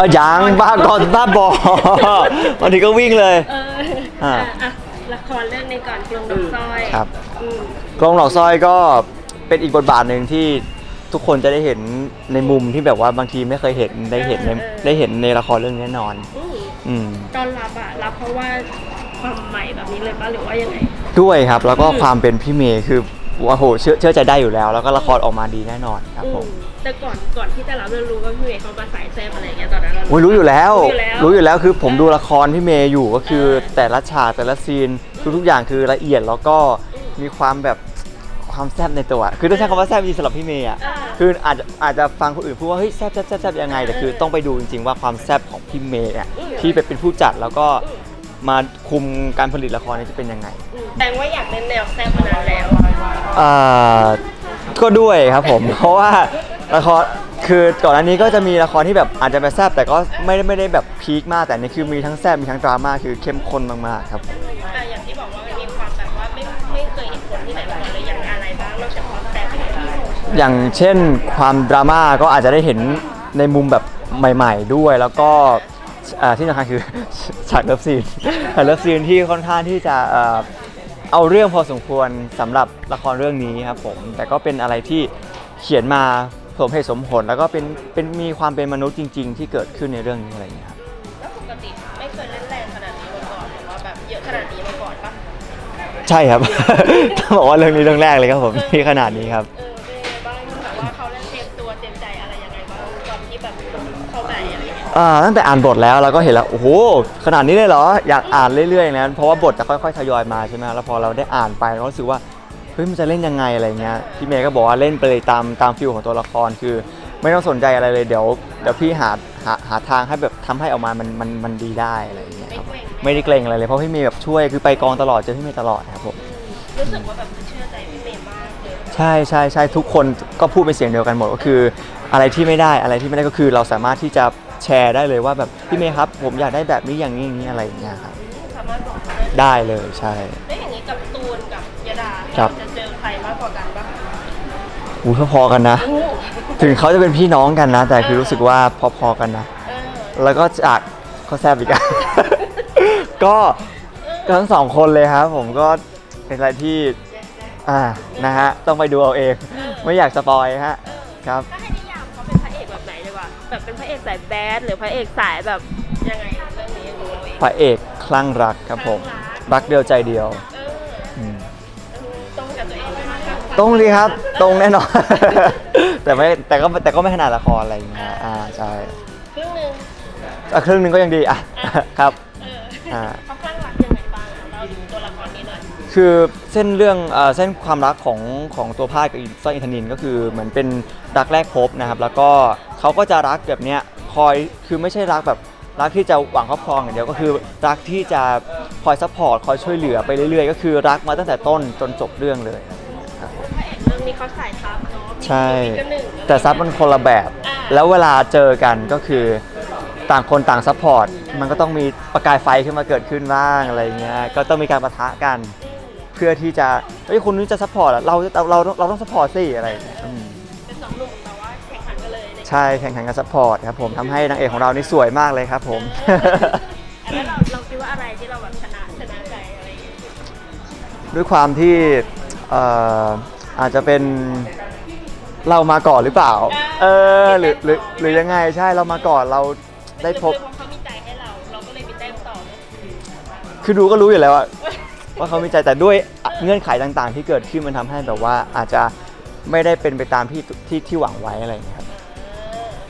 อยังบ้าก่อนบ้าบอวันนี้ก็วิ่งเลย เอออ่าอะอะละครเรื่องนี้ก่อนกลงดอกสร้อยครับ อืมกลองหลอกสร้อยก็เป็นอีกบทบาทหนึ่งที่ทุกคนจะได้เห็นในมุมที่แบบว่าบางทีไม่เคยเห็นได้เห็นในได้เห็นในละครเรื่องนี้แน่นอน อืมอืม ตอนรับอะรับเพราะว่าความใหม่แบบนี้เลยปะหรือว่ายังไง ด้วยครับ แล้วก็อืมความเป็นพี่เมย์คือ ว่าโหเชื่อเชื่อใจได้อยู่แล้ว แล้วก็ละครออกมาดีแน่นอนครับผมอืมแต่ก่อนก่อนที่จะรับเรารู้ว่าพี่เมย์เขามาสายแซ่บอะไรอย่างเงี้ยตอนนั้นเราโอ้ยรู้อยู่แล้ว รู้อยู่แล้วรู้อยู่แล้วคือผมดูละครพี่เมย์อยู่ก็คือเออแต่ละฉากแต่ละซีนทุกๆอย่างคือละเอียดแล้วก็มีความแบบความแซ่บในตัว คือต้องใช้คำว่าแซ่บจริงสำหรับพี่เมย์อะอ่าคืออาจจะอาจจะฟังคนอื่นพูดว่าเฮ้ยแซ่บแซ่บแซ่บแซ่บยังไง แต่คือต้องไปดูจริงๆว่าความแซ่บของพี่เมย์อะที่เป็นผู้จัดแล้วก็ มาคุมการผลิตละครเนี้จะเป็นยังไงอืมแต่ว่าอยากเล่นแนวแซ่บมานานแล้ว อ่าก็ด้วยครับผม เพราะว่าละครคือก่อนอันนี้ก็จะมีละครที่แบบอาจจะแบบแซบแต่ก็ไม่ได้ไม่ได้แบบพีคมากแต่อันนี่คือมีทั้งแซบมีทั้งดราม่าคือเข้มข้นมากๆครับ อะอย่างที่บอกว่ามันมีความแบบว่าไม่ไม่เคยเห็นคนที่ไหนมาก่อนเลยอย่างอะไรบ้างนอกจากความแซ่บอย่างเงี้ยอย่างเช่นความดราม่าก็อาจจะได้เห็นในมุมแบบใหม่ ๆ ด้วย แล้วก็ อ่าที่สำคัญคือ ฉากเลิฟซีนฉากเลิฟซีนที่ค่อนข้างที่จะเอ่อเอาเรื่องพอสมควรสำหรับละครเรื่องนี้ครับผม แต่ก็เป็นอะไรที่เขียนมาสมเหตุสมผล แล้วก็เป็นเป็นมีความเป็นมนุษย์จริง ๆ ที่เกิดขึ้นในเรื่องนี้อะไรอย่างเงี้ยครับ แล้วปกติไม่เคยเล่นแรงขนาดนี้มาก่อนหรือว่าแบบเยอะขนาดนี้มาก่อนปะใช่ครับ ต้องบอกว่าเรื่องนี้เรื่องแรกเลยครับผมที่ขนาดนี้ครับ เอ ตั้งแต่อ่านบทแล้วเราก็เห็นแล้วโอ้โหขนาดนี้เลยเหรออยากอ่านเรื่อยๆนะเพราะว่าบทจะค่อยๆทยอยมาใช่ไหมแล้วพอเราได้อ่านไปเราก็รู้สึกว่าเฮ้ยมันจะเล่นยังไงอะไรเงี้ยพี่เมย์ก็บอกว่าเล่นไปเลยตามตามฟิลของตัวละครคือ ไม่ต้องสนใจอะไรเลยเดี๋ยวเดี๋ยวพี่หาหาหาทางให้แบบทำให้ออกมามันมันมันดีได้อะไรอย่างเงี้ยครับไม่ได้เกรงอะไรเลยเพราะพี่เมย์แบบช่วยคือไปกองตลอดเจอพี่เมย์ตลอดครับผมรู้สึกว่าแบบเชื่อใจพี่เมย์มากเลยใช่ใช่ใช่ทุกคนก็พูดเป็นเสียงเดียวกันหมดก็คือ อะไรที่ไม่ได้อะไรที่ไม่ได้ก็คือเราสามารถที่จะ แชร์ได้เลยว่าแบบพี่เมย์ครับ ผมอยากได้แบบนี้อย่างนี้อย่างนี้อะไรอย่างเงี้ยครับสามารถบอกเขาได้ได้เลยใช่ แล้วอย่างนี้กับตูนกับยดาครับจะเจอใครมากกว่ากันบ้างอู้พอๆกันนะ โอ้ถึงเขาจะเป็นพี่น้องกันนะ แต่คือรู้สึกว่าพอๆกันนะ เออแล้วก็จากเขาแซบอีกอะก็ก็ทั้งสองคนเลยครับ ผมก็เป็นอะไรที่ อ่านะฮะ ต้องไปดูเอาเอง ไม่อยากสปอยฮะ ครับ ถ้าให้ แบบเป็นพระเอกสายแบดหรือพระเอกสายแบบยังไงเรื่องนี้รู้เราเองพระเอกคลั่งรักครับผม รักเดียวใจเดียวเอออืมเออตรงกับตัวเองไหมคะตรงดีครับ ตรงแน่นอน แต่ไม่แต่ก็แต่ก็ไม่ขนาดละครอะไรอย่างเงี้ยอ่าใช่ครึ่งหนึ่งอะครึ่งหนึงก็ยังดีอะครับ เออ อ่า เขา คือเส้นเรื่องเอ่อเส้นความรักของของตัวพาดกับสร้อยอินทนินก็คือเหมือนเป็นรักแรกพบนะครับ แล้วก็เขาก็จะรักแบบเนี้ยคอยคือไม่ใช่รักแบบรักที่จะหวังครอบครองอย่างเดียวก็คือรักที่จะคอยซัพพอร์ตคอยช่วยเหลือไปเรื่อยๆ ก็คือรักมาตั้งแต่ต้นจนจบเรื่องเลยครับผมพระเอกเรื่องนี้เขาสายซับเนาะใช่ มีก็หนึ่งแต่ซับมันคนละแบบ อ่า แล้วเวลาเจอกันก็คือต่างคนต่างซัพพอร์ต มันก็ต้องมีประกายไฟขึ้นมาเกิดขึ้นบ้างอะไรเงี้ย ก็ต้องมีการประทะกันเพื่อที่จะเฮ้ยคนนี้จะซัพพอร์ตอะเราเราเราเราต้องซัพพอร์ตสิอะไรอย่างเงี้ยอืมเป็นสองหนุ่มแต่ว่าแข่งขันกันเลยเนี่ยใช่แข่งขันกันซัพพอร์ตครับผมทำให้นางเอกของเรานี่สวยมากเลยครับผม แล้วเราเราคิดว่าอะไรที่เราแบบชนะชนะใจอะไรอย่างเงี้ยด้วยความที่เอ่ออาจจะเป็นเรามาก่อนหรือเปล่า เออหรือหรือหรือยังไงใช่เรามาก่อนเราได้พบ คือเพราะเขามีใจให้เรา เราก็เลยมีแต้มต่อไหมคือดูก็รู้อยู่แล้วอะ ว่าเขามีใจแต่ด้วยเงื่อนไขต่างๆ ที่เกิดขึ้นมันทำให้แบบว่าอาจจะไม่ได้เป็นไปตามที่ที่ที่หวังไว้อะไรอย่างเงี้ยครับ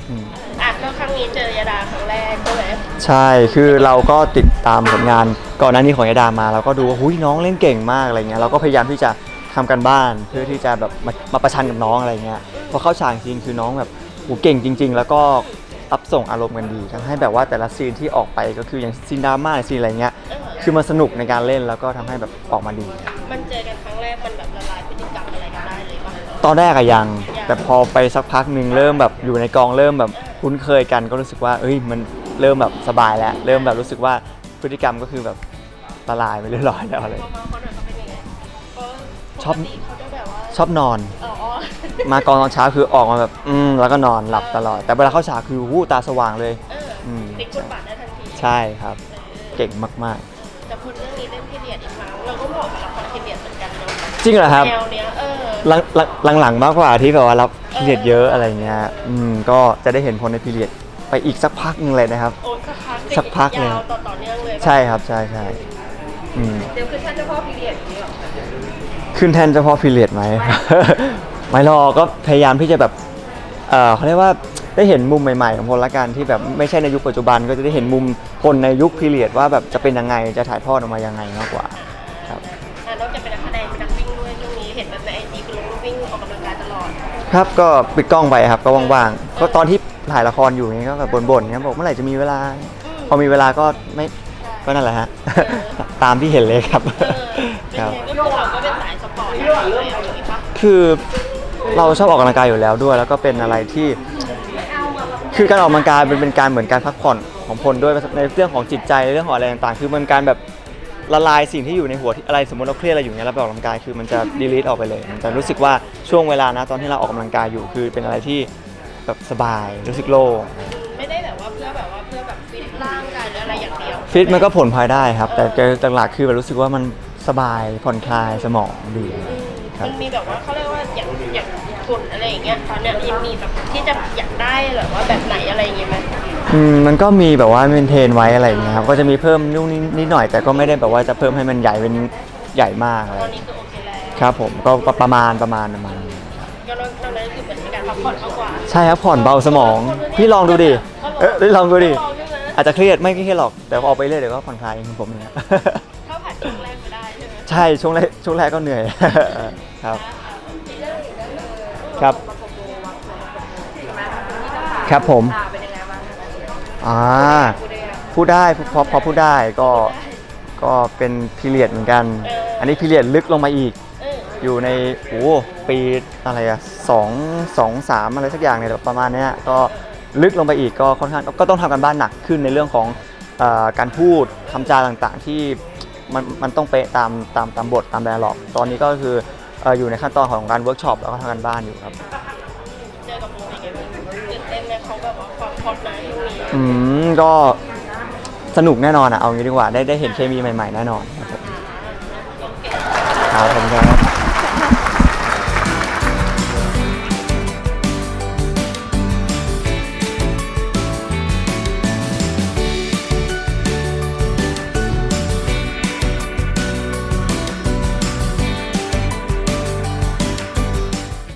อืม อะก็ครั้งนี้เจอยาดาครั้งแรกด้วยใช่ คือเราก็ติดตามผลงานก่อนหน้านี้ของยาดามา เราก็ดูว่าหุยน้องเล่นเก่งมากอะไรเงี้ย เราก็พยายามที่จะทำกันบ้านเพื่อที่จะแบบมามาประชันกับน้องอะไรเงี้ย พอเข้าฉากจริงคือน้องแบบโหเก่งจริง ๆ แล้วก็ รับส่งอารมณ์กันดีทำให้แบบว่าแต่ละซีนที่ออกไปก็คืออย่างซีนดราม่าซีนอะไรเงี้ยคือมันสนุกในการเล่นแล้วก็ทำให้แบบออกมาดี มันเจอกันครั้งแรกมันแบบละลายพฤติกรรมอะไรกันได้เลยป่ะตอนแรกอะยัง แต่พอไปสักพักหนึ่งเริ่มแบบอยู่ในกองเริ่มแบบคุ้นเคยกันก็รู้สึกว่า เอ้ยมันเริ่มแบบสบายแล้วเริ่มแบบรู้สึกว่าพฤติกรรมก็คือแบบละลายไปเรียบร้อยแล้วอะไรพอมาเขาหน่อยเขาเป็นยังไงเขาชอบปกติเขาจะแบบว่าชอบนอนอ๋อ มากองตอนเช้าคือออกมาแบบอืมแล้วก็นอนหลับตลอด แต่เวลาเข้าฉากคือวู้ตาสว่างเลย เอออติ๊กคุณบาทได้ทันทีใช่ครับเก่งมากแต่คนเรื่องนี้เล่นพีเรียดอีกครั้งเราก็เหมาะกับละครพีเรียดเหมือนกันเนาะๆ จริงเหรอครับ แนวเนี้ยเออหลังหลังหลังหลังมากกว่าที่แบบว่ารับพีเรียดเยอะอะไรเงี้ย อืม ก็จะได้เห็นผลในพีเรียดไปอีกสักพักหนึงเลยนะครับ โอ้สักพักสักพักเลย ยาวต่อต่อเนื่องเลยใช่ครับ ใช่ใช่อืม เดี๋ยวคือท่านเจ้าพ่อพีเรียดอย่างนี้หรอขึ้นแทนเฉพาะพีเรียดไหม ไม่หรอกก็พยายามที่จะแบบเออเขาเรียกว่าได้เห็นมุมใหม่ๆของพลละกันที่แบบไม่ใช่ในยุคปัจจุบัน ก็จะได้เห็นมุมคนในยุคพีเรียดว่าแบบจะเป็นยังไงจะถ่ายทอดออกมายังไงมากกว่าครับอะนอกจากเป็นนักแสดงเป็นนักวิ่งด้วยช่วงนี้เห็นแบบในไอจีคือลงรูปวิ่งออกกำลังกายตลอดครับก็ปิดกล้องไปครับก็ว่างๆก็ตอนที่ถ่ายละครอยู่นี่ก็แบบบ่นๆครับบอกเมื่อไหร่จะมีเวลา พอมีเวลาก็ไม่ก็นั่นแหละฮะ ตามที่เห็นเลยครับ เออเป็นครับไงก็คือเราก็เป็นสายสปอร์ตอะไรอย่างงี้ปะคือ เราชอบออกกำลังกายอยู่แล้วด้วย แล้วก็เป็นอะไรที่ คือการออกกำลังกายเป็นเป็นการเหมือนการพักผ่อนของพลด้วยในเรื่องของจิตใจในเรื่องของอะไรต่างๆ คือมันการแบบละลายสิ่งที่อยู่ในหัวที่อะไรสมมติเราเครียดอะไรอยู่เนี่ยเราไปออกกำลังกายคือมันจะดีลีทออกไปเลยมันจะรู้สึกว่าช่วงเวลานะตอนที่เราออกกำลังกายอยู่คือเป็นอะไรที่แบบสบายรู้สึกโล่งไม่ได้แบบว่าเพื่อแบบว่าเพื่อแบบฟิตร่างกายหรืออะไรอย่างเดียวฟิตมันก็ผลพลอยได้ครับ แต่แต่หลักๆคือแบบรู้สึกว่ามันสบายผ่อนคลายสมองดี ครับมันมีแบบว่าเขาเรียกว่าอย่างอย่างทุนอะไรอย่างเงี้ยตอนเนี้ยยังมีแบบที่จะอยากได้แบบว่าแบบไหนอะไรอย่างเงี้ยไหมอืมมันก็มีแบบว่าเมนเทนไว้อะไรอย่างเงี้ยครับก็จะมีเพิ่มนู่นนี่นิดหน่อยแต่ก็ไม่ได้แบบว่าจะเพิ่มให้มันใหญ่เป็นใหญ่มากอะไรตอนนี้คือโอเคแล้วครับผมก็ก็ประมาณประมาณประมาณนี้ก็นอกนอกนั้นคือเหมือนเป็นการพักผ่อนมากกว่าใช่ครับผ่อนเบาสมองพี่ลองดูดิเออลองดูดิลองใช่ไหมอาจจะเครียดไม่เครียดหรอกแต่พอออกไปเรื่อยเดี๋ยวก็ผ่อนคลายเองของผมเนี่ย ใช่ช่วงแรกช่วงแรกก็เหนื่อย ครับ ครับ ครับผมอ่าเป็นยังไงบ้างอ่าพูดได้ยังพูดได้พอพอพูดได้ก็ก็เป็นพีเรียดเหมือนกัน อันนี้พีเรียดลึกลงมาอีก อยู่ในโอ้ปีอะไรอะสองสองสามอะไรสักอย่างเนี่ยประมาณเนี้ยก็ลึกลงไปอีกก็ค่อนข้างก็ต้องทำกันบ้านหนักขึ้นในเรื่องของการพูดคำจาต่างๆ ที่ มันมันต้องเป๊ะตามตามตามบทตามแดร์ล็อก ตอนนี้ก็คือเอ่ออยู่ในขั้นตอนของการเวิร์กช็อปแล้วก็ทำกันบ้านอยู่ครับ เจอกับโมเป็นยังไงบ้างตื่นเต้นไหมเขาแบบว่าความฮอตนะช่วงนี้อืมก็สนุกแน่นอนอะเอางี้ดีกว่าได้ได้เห็นเคมีใหม่ๆแน่นอนครับผมโอเคครับผมครับ